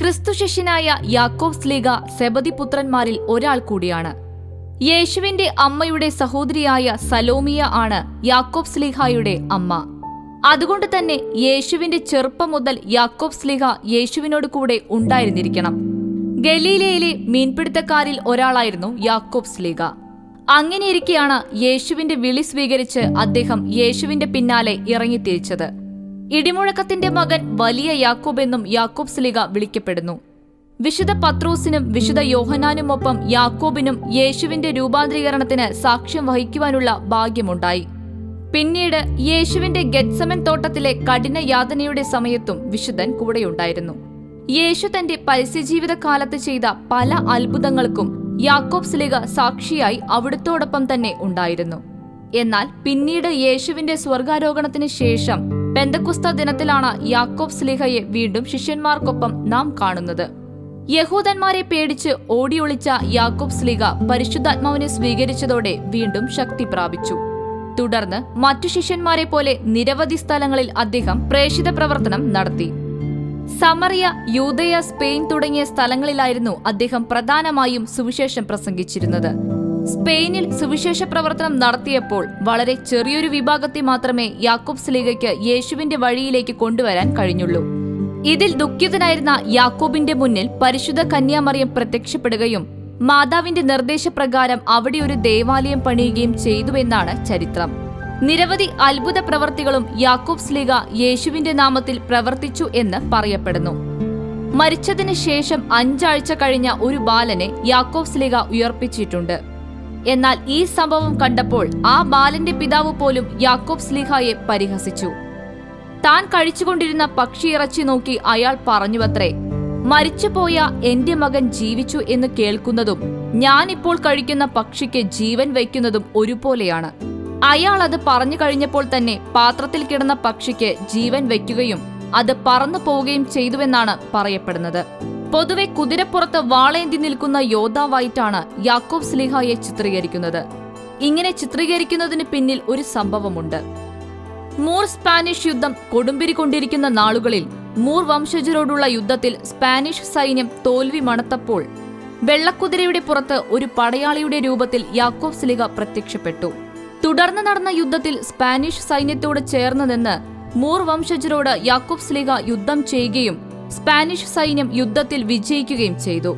ക്രിസ്തു ശിഷ്യനായ യാക്കോബ് സ്ലീഗ സെബതി പുത്രന്മാരിൽ ഒരാൾ കൂടിയാണ്. യേശുവിന്റെ അമ്മയുടെ സഹോദരിയായ സലോമിയ ആണ് യാക്കോബ് സ്ലീഹായുടെ അമ്മ. അതുകൊണ്ട് തന്നെ യേശുവിന്റെ ചെറുപ്പം മുതൽ യാക്കോബ് സ്ലീഹ യേശുവിനോട് കൂടെ ഉണ്ടായിരുന്നിരിക്കണം. ഗലീലയിലെ മീൻപിടുത്തക്കാരിൽ ഒരാളായിരുന്നു യാക്കോബ് സ്ലീഗ. അങ്ങനെയിരിക്കെയാണ് യേശുവിന്റെ വിളി സ്വീകരിച്ച് അദ്ദേഹം യേശുവിന്റെ പിന്നാലെ ഇറങ്ങിത്തിരിച്ചത്. ഇടിമുഴക്കത്തിന്റെ മകൻ വലിയ യാക്കോബ് എന്നും യാക്കോബ് സ്ലിക വിളിക്കപ്പെടുന്നു. വിശുദ്ധ പത്രോസിനും വിശുദ്ധ യോഹനാനുമൊപ്പം യാക്കോബിനും യേശുവിന്റെ രൂപാന്തരീകരണത്തിന് സാക്ഷ്യം വഹിക്കുവാനുള്ള ഭാഗ്യമുണ്ടായി. പിന്നീട് യേശുവിന്റെ ഗെറ്റ്സമൻ തോട്ടത്തിലെ കഠിന യാതനയുടെ സമയത്തും വിശുദ്ധൻ കൂടെയുണ്ടായിരുന്നു. യേശു തന്റെ പരസ്യജീവിത കാലത്ത് ചെയ്ത പല അത്ഭുതങ്ങൾക്കും യാക്കോബ് സ്ലിക സാക്ഷിയായി അവിടുത്തോടൊപ്പം തന്നെ ഉണ്ടായിരുന്നു. എന്നാൽ പിന്നീട് യേശുവിന്റെ സ്വർഗാരോഹണത്തിന് ശേഷം പെന്തക്കുസ്ത ദിനത്തിലാണ് യാക്കോബ് സ്ലിഹയെ വീണ്ടും ശിഷ്യന്മാർക്കൊപ്പം നാം കാണുന്നത്. യഹൂദന്മാരെ പേടിച്ച് ഓടിയൊളിച്ച യാക്കോബ് സ്ലിഹ പരിശുദ്ധാത്മാവിനെ സ്വീകരിച്ചതോടെ വീണ്ടും ശക്തി പ്രാപിച്ചു. തുടർന്ന് മറ്റു ശിഷ്യന്മാരെ പോലെ നിരവധി സ്ഥലങ്ങളിൽ അദ്ദേഹം പ്രേഷിത പ്രവർത്തനം നടത്തി. സമറിയ യൂതയ സ്പെയിൻ തുടങ്ങിയ സ്ഥലങ്ങളിലായിരുന്നു അദ്ദേഹം പ്രധാനമായും സുവിശേഷം പ്രസംഗിച്ചിരുന്നത്. സ്പെയിനിൽ സുവിശേഷ പ്രവർത്തനം നടത്തിയപ്പോൾ വളരെ ചെറിയൊരു വിഭാഗത്തെ മാത്രമേ യാക്കോബ് സ്ലീഗയ്ക്ക് യേശുവിന്റെ വഴിയിലേക്ക് കൊണ്ടുവരാൻ കഴിഞ്ഞുള്ളൂ. ഇതിൽ ദുഃഖിതനായിരുന്ന യാക്കോബിന്റെ മുന്നിൽ പരിശുദ്ധ കന്യാമറിയം പ്രത്യക്ഷപ്പെടുകയും മാതാവിന്റെ നിർദ്ദേശപ്രകാരം അവിടെ ഒരു ദേവാലയം പണിയുകയും ചെയ്തുവെന്നാണ് ചരിത്രം. നിരവധി അത്ഭുത പ്രവർത്തികളും യാക്കോബ് സ്ലീഗ യേശുവിന്റെ നാമത്തിൽ പ്രവർത്തിച്ചു എന്ന് പറയപ്പെടുന്നു. മരിച്ചതിന് ശേഷം അഞ്ചാഴ്ച കഴിഞ്ഞ ഒരു ബാലനെ യാക്കോബ് സ്ലീഗ ഉയർപ്പിച്ചിട്ടുണ്ട്. എന്നാൽ ഈ സംഭവം കണ്ടപ്പോൾ ആ ബാലന്റെ പിതാവ് പോലും യാക്കോബ് സ്ലിഹായെ പരിഹസിച്ചു. താൻ കഴിച്ചുകൊണ്ടിരുന്ന പക്ഷിയിറച്ചി നോക്കി അയാൾ പറഞ്ഞുവത്രേ മരിച്ചുപോയ എന്റെ മകൻ ജീവിച്ചു എന്ന് കേൾക്കുന്നതും ഞാനിപ്പോൾ കഴിക്കുന്ന പക്ഷിക്ക് ജീവൻ വയ്ക്കുന്നതും ഒരുപോലെയാണ്. അയാൾ അത് പറഞ്ഞു കഴിഞ്ഞപ്പോൾ തന്നെ പാത്രത്തിൽ കിടന്ന പക്ഷിക്ക് ജീവൻ വയ്ക്കുകയും അത് പറന്നു പോവുകയും ചെയ്തുവെന്നാണ് പറയപ്പെടുന്നത്. പൊതുവെ കുതിരപ്പുറത്ത് വാളേന്തി നിൽക്കുന്ന യോദ്ധാവായിട്ടാണ് യാക്കോബ് സ്ലിഹായെ ചിത്രീകരിക്കുന്നത്. ഇങ്ങനെ ചിത്രീകരിക്കുന്നതിന് പിന്നിൽ ഒരു സംഭവമുണ്ട്. മൂർ സ്പാനിഷ് യുദ്ധം കൊടുമ്പിരി കൊണ്ടിരിക്കുന്ന നാളുകളിൽ മൂർ വംശജരോടുള്ള യുദ്ധത്തിൽ സ്പാനിഷ് സൈന്യം തോൽവി മണത്തപ്പോൾ വെള്ളക്കുതിരയുടെ പുറത്ത് ഒരു പടയാളിയുടെ രൂപത്തിൽ യാക്കോബ് സ്ലിഹ പ്രത്യക്ഷപ്പെട്ടു. തുടർന്ന് നടന്ന യുദ്ധത്തിൽ സ്പാനിഷ് സൈന്യത്തോട് ചേർന്ന് നിന്ന് മൂർ വംശജരോട് യാക്കോബ് സ്ലിഹ യുദ്ധം ചെയ്യുകയും സ്പാനിഷ് സൈന്യം യുദ്ധത്തിൽ വിജയിക്കുകയും ചെയ്തു.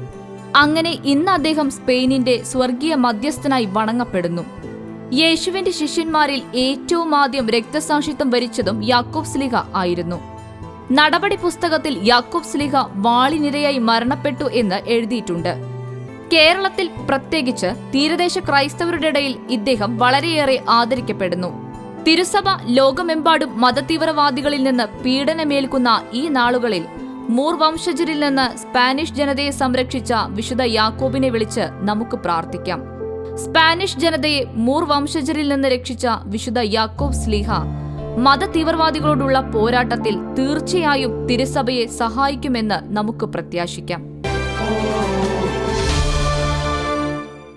അങ്ങനെ ഇന്ന് അദ്ദേഹം സ്പെയിനിന്റെ സ്വർഗീയ മധ്യസ്ഥനായി വണങ്ങപ്പെടുന്നു. യേശുവിന്റെ ശിഷ്യന്മാരിൽ ഏറ്റവും ആദ്യം രക്തസാക്ഷിത്വം വരിച്ചതും യാക്കോബ് സ്ലിഹ ആയിരുന്നു. നടപടി പുസ്തകത്തിൽ യാക്കോബ് സ്ലിഹ വാളിനിരയായി മരണപ്പെട്ടു എന്ന് എഴുതിയിട്ടുണ്ട്. കേരളത്തിൽ പ്രത്യേകിച്ച് തീരദേശ ക്രൈസ്തവരുടെ ഇടയിൽ ഇദ്ദേഹം വളരെയേറെ ആദരിക്കപ്പെടുന്നു. തിരുസഭ ലോകമെമ്പാടും മതതീവ്രവാദികളിൽ നിന്ന് പീഡനമേൽക്കുന്ന ഈ നാളുകളിൽ മൂർ വംശജരിൽ നിന്ന് സ്പാനിഷ് ജനതയെ സംരക്ഷിച്ച വിശുദ്ധ യാക്കോബിനെ വിളിച്ച് നമുക്ക് പ്രാർത്ഥിക്കാം. സ്പാനിഷ് ജനതയെ മൂർ വംശജരിൽ നിന്ന് രക്ഷിച്ച വിശുദ്ധ യാക്കോബ് സ്ലീഹ മത തീവ്രവാദികളോടുള്ള പോരാട്ടത്തിൽ തീർച്ചയായും തിരുസഭയെ സഹായിക്കുമെന്ന് നമുക്ക് പ്രത്യാശിക്കാം.